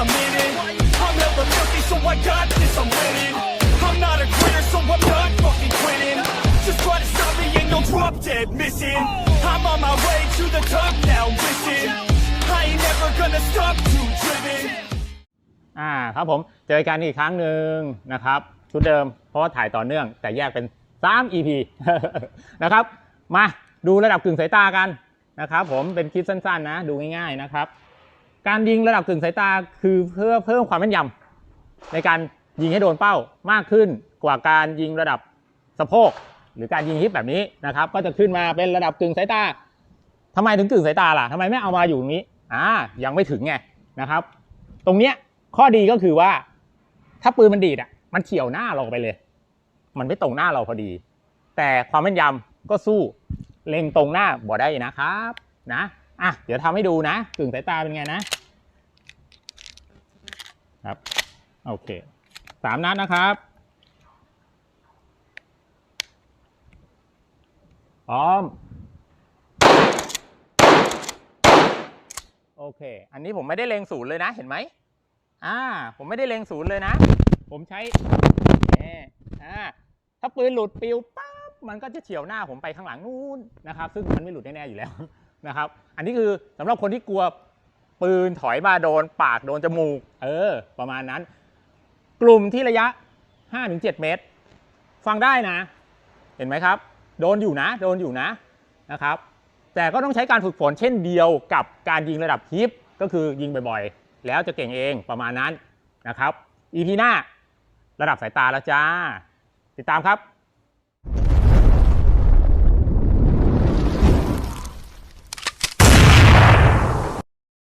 I'm in it. I'm hella filthy, so I got this, I'm winning. I'm not a quitter, so I'm not fucking quitting. Just try to stop me and you'll drop dead missing. I'm on my way to the top now, listen. I ain't never gonna stop, too driven. อ่าครับผมเจอกันอีกครั้งหนึ่งนะครับชุดเดิมเพราะว่าถ่ายต่อเนื่อง แต่แยกเป็น 3 EP นะครับ มาดูระดับกึ่งสายตากันนะครับผมเป็นคลิปสั้นๆนะ ดูง่ายๆนะครับ การยิงระดับกึ่งสายตาคือเพื่อเพิ่มความแม่นยำในการยิงให้โดนเป้ามากขึ้นกว่าการยิงระดับสะโพกหรือการยิงฮิปแบบนี้นะครับ ก็จะขึ้นมาเป็นระดับกึ่งสายตาทำไมถึงกึ่งสายตาล่ะทำไมไม่เอามาอยู่ตรงนี้อ่ายังไม่ถึงไงนะครับ ตรงเนี้ยข้อดีก็คือว่า ถ้าปืนมันดีดอะมันเฉียวหน้าเราไปเลย มันไม่ตรงหน้าเราพอดี แต่ความแม่นยำก็สู้เล็งตรงหน้าบ่ได้นะครับนะอะเดี๋ยวทำให้ดูนะกึ่งสายตาเป็นไงนะ ครับ โอเคสามนัดนะครับ พร้อม โอเค อันนี้ผมไม่ได้เล็งศูนย์เลยนะ เห็นไหมอ่า ผมไม่ได้เล็งศูนย์เลยนะ ผมใช้นี่อ่า ถ้าปืนหลุดปิวปั๊บ มันก็จะเฉียวหน้าผมไปข้างหลังนู้นนะครับ ซึ่งมันไม่หลุดแน่ๆอยู่แล้วนะครับ อันนี้คือสำหรับคนที่กลัว ปืนถอยมาโดนปากโดนจมูก เออ ประมาณนั้น กลุ่มที่ระยะ 5-7 เมตร ฟังได้นะ เห็นไหมครับ โดนอยู่นะ โดนอยู่นะนะครับ แต่ก็ต้องใช้การฝึกฝนเช่นเดียวกับการยิงระดับฮิปก็คือยิงบ่อยๆ แล้วจะเก่งเองประมาณนั้นนะครับ EP หน้าระดับสายตาแล้วจ้า ติดตามครับ